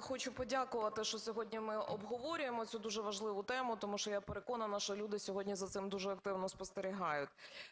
Хочу подякувати, що сьогодні ми обговорюємо цю дуже важливу тему, тому що я переконана, що люди сьогодні за цим дуже активно спостерігають.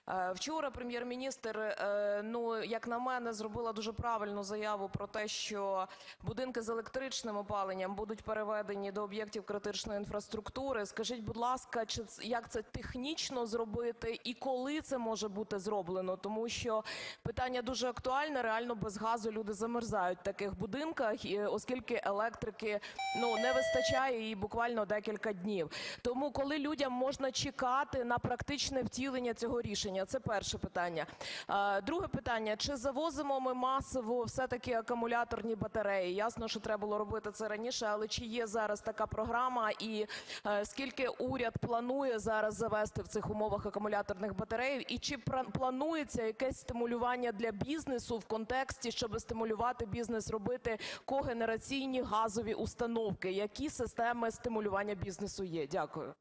Е, Вчора прем'єр-міністр, е, ну, як на мене, зробила дуже правильну заяву про те, що будинки з електричним опаленням будуть переведені до об'єктів критичної інфраструктури. Скажіть, будь ласка, чи як це технічно зробити і коли це може бути зроблено? Тому що питання дуже актуальне. Реально без газу люди замерзають в таких будинках, оскільки електрики ну не вистачає і буквально декілька днів. Тому коли людям можна чекати на практичне втілення цього рішення? Це перше питання. Е, Друге питання: чи завозимо ми масово все-таки акумуляторні батареї? Ясно, що треба було робити це раніше, але чи є зараз така програма, і е, скільки уряд планує зараз завести в цих умовах акумуляторних батарей? І чи планується якесь стимулювання для бізнесу в контексті, щоб стимулювати бізнес робити когенераційні газові установки? Які системи стимулювання бізнесу є? Дякую.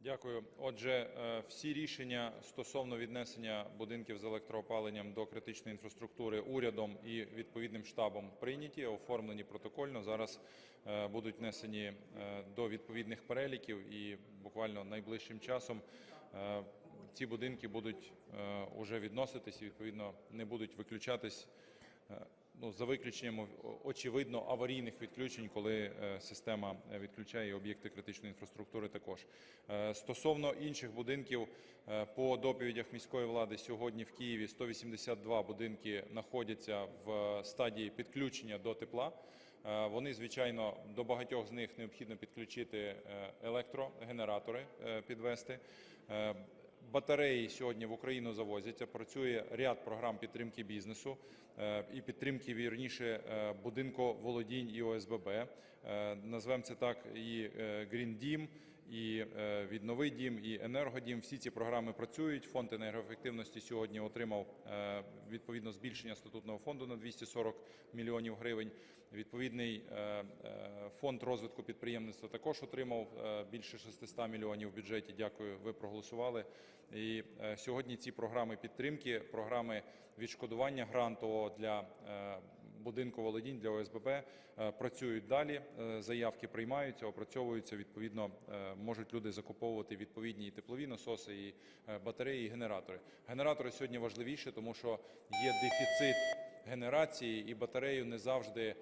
Дякую. Отже, е, всі рішення стосовно віднесення будинків з електроопаленням до критичної інфраструктури урядом і відповідним штабом прийняті, оформлені протокольно. Зараз е, будуть внесені е, до відповідних переліків і буквально найближчим часом ці будинки будуть уже відноситись і відповідно не будуть виключатись Ну, за виключенням очевидно аварійних відключень, коли е, система е, відключає об'єкти критичної інфраструктури також. Е, Стосовно інших будинків, по доповідях міської влади сьогодні в Києві 182 будинки знаходяться в стадії підключення до тепла. Вони, звичайно, до багатьох з них необхідно підключити електрогенератори, підвести. Е, Батареї сьогодні в Україну завозяться. Працює ряд програм підтримки бізнесу е, і підтримки вірніше Будинку будинковолодінь і ОСББ. Е, Назвемо це так і е, Green Дім, і е, віднови дім, і енергодім. Всі ці програми працюють. Фонд енергоефективності сьогодні отримав е, відповідно збільшення статутного фонду на 240 мільйонів гривень. Відповідний е, фонд розвитку підприємництва також отримав більше 600 мільйонів в бюджеті. Дякую, ви проголосували. І сьогодні ці програми підтримки, програми відшкодування грантового для будинку володінь для ОСББ е, працюють далі. Е, Заявки приймаються, опрацьовуються. Відповідно, е, можуть люди закуповувати відповідні і теплові насоси, і батареї, і генератори. Генератори сьогодні важливіше, тому що є дефіцит генерації і батарею не завжди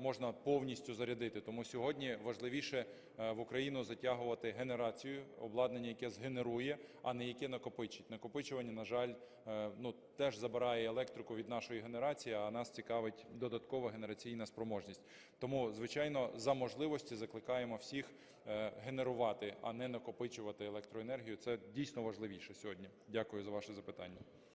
можна повністю зарядити. Тому сьогодні важливіше е, в Україну затягувати генерацію, обладнання, яке згенерує, а не яке накопичить. Накопичування, на жаль, е, ну теж забирає електрику від нашої генерації, а нас цікавить додаткова генераційна спроможність. Тому, звичайно, за можливості закликаємо всіх е, генерувати, а не накопичувати електроенергію. Це дійсно важливіше сьогодні. Дякую за ваше запитання.